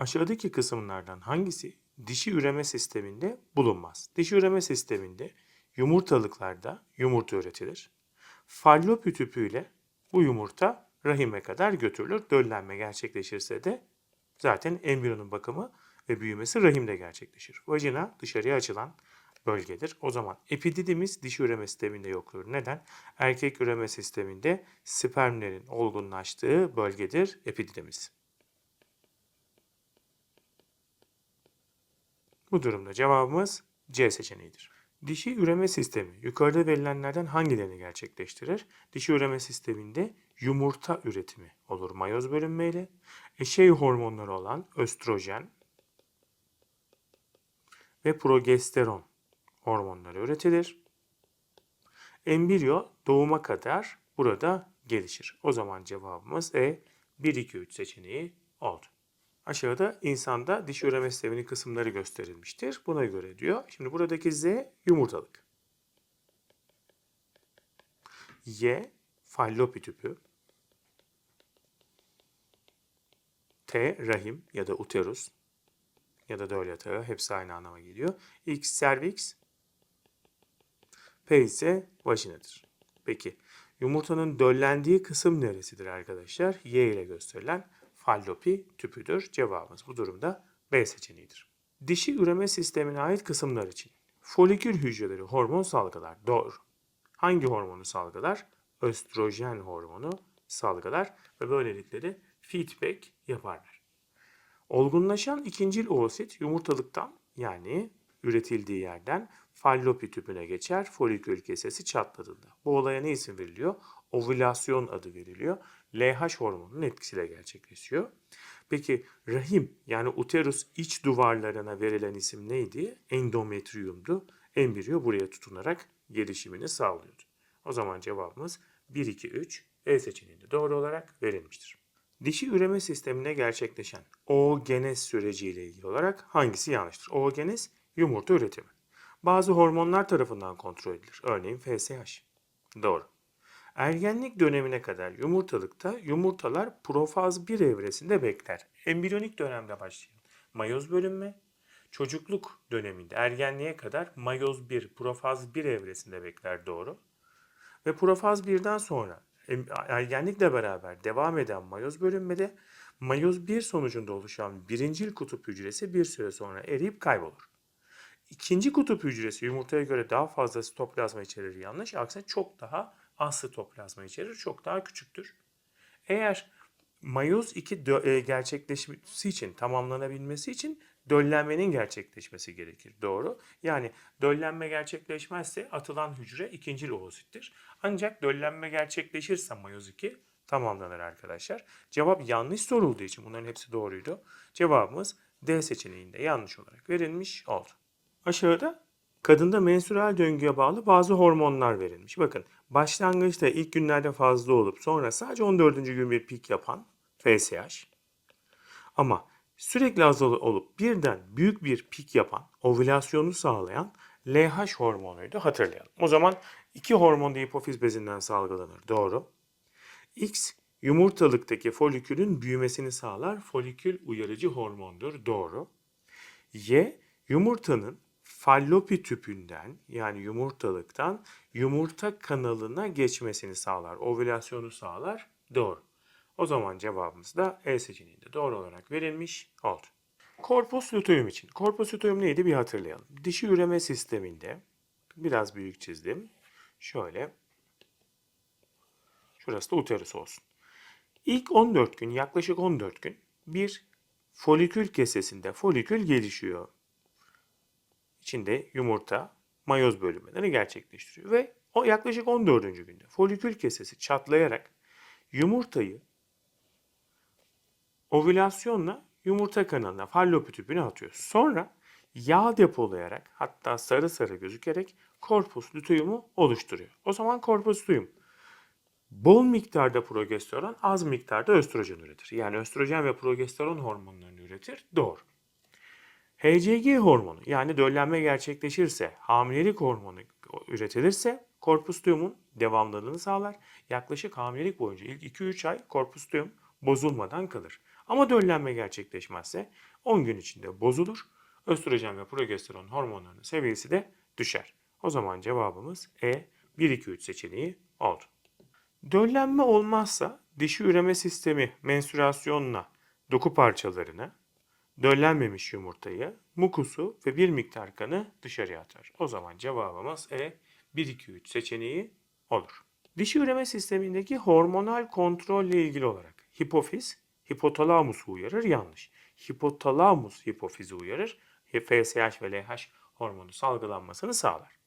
Aşağıdaki kısımlardan hangisi dişi üreme sisteminde bulunmaz? Dişi üreme sisteminde yumurtalıklarda yumurta üretilir. Fallopi tüpüyle bu yumurta rahime kadar götürülür. Döllenme gerçekleşirse de zaten embriyonun bakımı ve büyümesi rahimde gerçekleşir. Vajina dışarıya açılan bölgedir. O zaman epididimiz dişi üreme sisteminde yoktur. Neden? Erkek üreme sisteminde spermlerin olgunlaştığı bölgedir epididimiz. Bu durumda cevabımız C seçeneğidir. Dişi üreme sistemi yukarıda verilenlerden hangilerini gerçekleştirir? Dişi üreme sisteminde yumurta üretimi olur mayoz bölünmeyle. Eşey hormonları olan östrojen ve progesteron hormonları üretilir. Embriyo doğuma kadar burada gelişir. O zaman cevabımız E 1 2 3 seçeneği oldu. Aşağıda insanda diş üreme sisteminin kısımları gösterilmiştir. Buna göre diyor. Şimdi buradaki Z yumurtalık. Y fallopi tüpü. T rahim ya da uterus ya da döl yatağı hepsi aynı anlama geliyor. X cervix. P ise vajinadır. Peki yumurtanın döllendiği kısım neresidir arkadaşlar? Y ile gösterilen fallopi tüpüdür. Cevabımız bu durumda B seçeneğidir. Dişi üreme sistemine ait kısımlar için folikül hücreleri hormon salgılar. Doğru. Hangi hormonu salgılar? Östrojen hormonu salgılar ve böylelikle de feedback yaparlar. Olgunlaşan ikincil oosit yumurtalıktan yani üretildiği yerden fallopi tüpüne geçer folikül kesesi çatladığında. Bu olaya ne isim veriliyor? Ovülasyon adı veriliyor. LH hormonunun etkisiyle gerçekleşiyor. Peki rahim yani uterus iç duvarlarına verilen isim neydi? Endometriyumdu. Embriyo buraya tutunarak gelişimini sağlıyordu. O zaman cevabımız 1, 2, 3 E seçeneğinde doğru olarak verilmiştir. Dişi üreme sistemine gerçekleşen oogenez süreciyle ilgili olarak hangisi yanlıştır? Oogenez yumurta üretimi. Bazı hormonlar tarafından kontrol edilir. Örneğin FSH. Doğru. Ergenlik dönemine kadar yumurtalıkta yumurtalar profaz 1 evresinde bekler. Embriyonik dönemde başlayan mayoz bölünme, çocukluk döneminde ergenliğe kadar mayoz 1, profaz 1 evresinde bekler doğru. Ve profaz 1'den sonra ergenlikle beraber devam eden mayoz bölünmede mayoz 1 sonucunda oluşan birincil kutup hücresi bir süre sonra eriyip kaybolur. İkinci kutup hücresi yumurtaya göre daha fazla sitoplazma içerir yanlış. Aksine çok daha az sitoplazma içerir. Çok daha küçüktür. Eğer mayoz 2 dö- e, gerçekleşmesi için, tamamlanabilmesi için döllenmenin gerçekleşmesi gerekir. Doğru. Yani döllenme gerçekleşmezse atılan hücre ikincil oosittir. Ancak döllenme gerçekleşirse mayoz 2 tamamlanır arkadaşlar. Cevap yanlış sorulduğu için bunların hepsi doğruydu. Cevabımız D seçeneğinde yanlış olarak verilmiş oldu. Aşağıda kadında menstrual döngüye bağlı bazı hormonlar verilmiş. Bakın başlangıçta ilk günlerde fazla olup sonra sadece 14. gün bir pik yapan FSH. Ama sürekli azal olup birden büyük bir pik yapan, ovülasyonu sağlayan LH hormonuydu hatırlayalım. O zaman iki hormon da hipofiz bezinden salgılanır. Doğru. X yumurtalıktaki folikülün büyümesini sağlar. Folikül uyarıcı hormondur. Doğru. Y yumurtanın fallopi tüpünden yani yumurtalıktan yumurta kanalına geçmesini sağlar. Ovülasyonu sağlar. Doğru. O zaman cevabımız da E seçeneğinde doğru olarak verilmiş oldu. Korpus luteum için. Korpus luteum neydi bir hatırlayalım. Dişi üreme sisteminde biraz büyük çizdim. Şöyle. Şurası da uterus olsun. İlk 14 gün yaklaşık 14 gün bir folikül kesesinde folikül gelişiyor. İçinde yumurta, mayoz bölünmeleri gerçekleştiriyor. Ve o yaklaşık 14. günde folikül kesesi çatlayarak yumurtayı ovülasyonla yumurta kanalına, fallopi tüpüne atıyor. Sonra yağ depolayarak hatta sarı sarı gözükerek korpus luteumu oluşturuyor. O zaman korpus luteum bol miktarda progesteron, az miktarda östrojen üretir. Yani östrojen ve progesteron hormonlarını üretir. Doğru. HCG hormonu yani döllenme gerçekleşirse, hamilelik hormonu üretilirse korpus luteumun devamlılığını sağlar. Yaklaşık hamilelik boyunca ilk 2-3 ay korpus luteum bozulmadan kalır. Ama döllenme gerçekleşmezse 10 gün içinde bozulur. Östrojen ve progesteron hormonlarının seviyesi de düşer. O zaman cevabımız E 1 2 3 seçeneği oldu. Döllenme olmazsa dişi üreme sistemi menstruasyonla doku parçalarını, döllenmemiş yumurtayı, mukusu ve bir miktar kanı dışarıya atar. O zaman cevabımız E 1 2 3 seçeneği olur. Dişi üreme sistemindeki hormonal kontrolle ilgili olarak hipofiz hipotalamusu uyarır yanlış. Hipotalamus hipofizi uyarır. FSH ve LH hormonu salgılanmasını sağlar.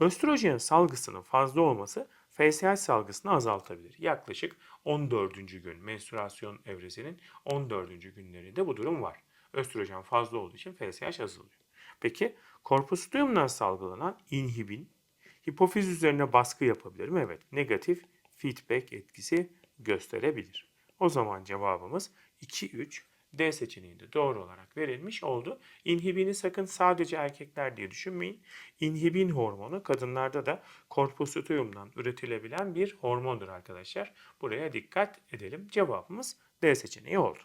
Östrojen salgısının fazla olması FSH salgısını azaltabilir. Yaklaşık 14. gün menstruasyon evresinin 14. günlerinde bu durum var. Östrojen fazla olduğu için FSH azalıyor. Peki korpus luteum'dan salgılanan inhibin hipofiz üzerine baskı yapabilir mi? Evet. Negatif feedback etkisi gösterebilir. O zaman cevabımız 2-3 D seçeneği de doğru olarak verilmiş oldu. İnhibini sakın sadece erkekler diye düşünmeyin. İnhibin hormonu kadınlarda da korpus luteum'dan üretilebilen bir hormondur arkadaşlar. Buraya dikkat edelim. Cevabımız D seçeneği oldu.